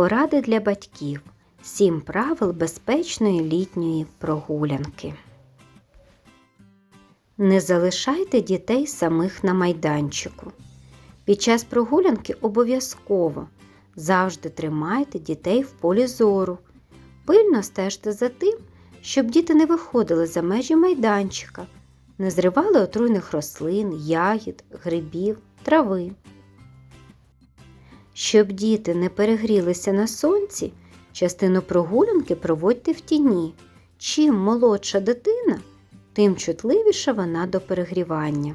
Поради для батьків. Сім правил безпечної літньої прогулянки. Не залишайте дітей самих на майданчику. Під час прогулянки обов'язково завжди тримайте дітей в полі зору. Пильно стежте за тим, щоб діти не виходили за межі майданчика, не зривали отруйних рослин, ягід, грибів, трави. Щоб діти не перегрілися на сонці, частину прогулянки проводьте в тіні. Чим молодша дитина, тим чутливіша вона до перегрівання.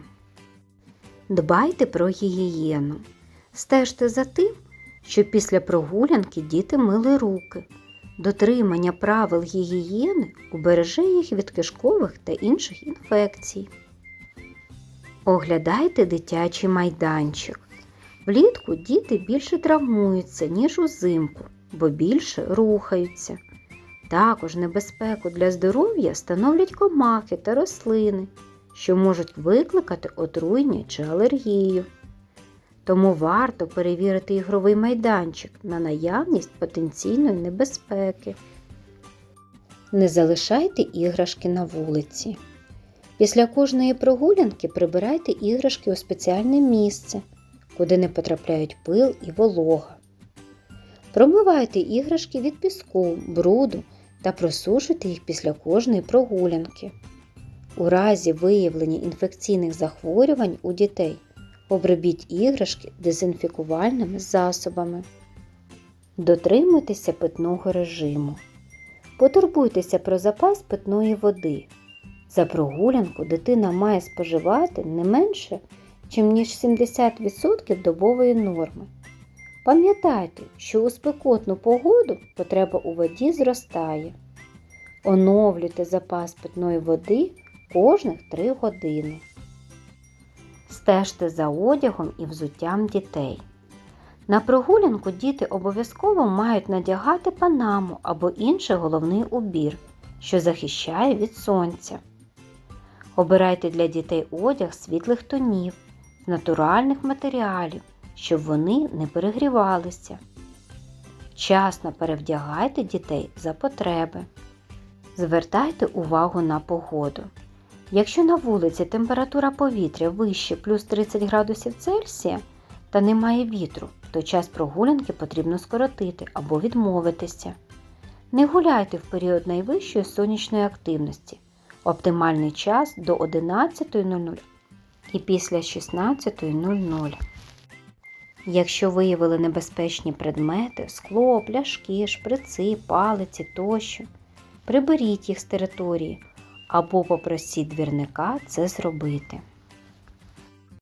Дбайте про гігієну. Стежте за тим, щоб після прогулянки діти мили руки. Дотримання правил гігієни убереже їх від кишкових та інших інфекцій. Оглядайте дитячий майданчик. Влітку діти більше травмуються, ніж узимку, бо більше рухаються. Також небезпеку для здоров'я становлять комахи та рослини, що можуть викликати отруєння чи алергію. Тому варто перевірити ігровий майданчик на наявність потенційної небезпеки. Не залишайте іграшки на вулиці. Після кожної прогулянки прибирайте іграшки у спеціальне місце, куди не потрапляють пил і волога. Промивайте іграшки від піску, бруду та просушуйте їх після кожної прогулянки. У разі виявлення інфекційних захворювань у дітей обробіть іграшки дезінфікувальними засобами. Дотримуйтеся питного режиму. Потурбуйтеся про запас питної води. За прогулянку дитина має споживати не менше, ніж 70% добової норми. Пам'ятайте, що у спекотну погоду потреба у воді зростає. Оновлюйте запас питної води кожних 3 години. Стежте за одягом і взуттям дітей. На прогулянку діти обов'язково мають надягати панаму або інший головний убір, що захищає від сонця. Обирайте для дітей одяг світлих тонів, з натуральних матеріалів, щоб вони не перегрівалися. Вчасно перевдягайте дітей за потреби. Звертайте увагу на погоду. Якщо на вулиці температура повітря вище плюс 30 градусів Цельсія та немає вітру, то час прогулянки потрібно скоротити або відмовитися. Не гуляйте в період найвищої сонячної активності. Оптимальний час до 11.00 і після 16.00. Якщо виявили небезпечні предмети, скло, пляшки, шприци, палиці тощо, приберіть їх з території або попросіть двірника це зробити.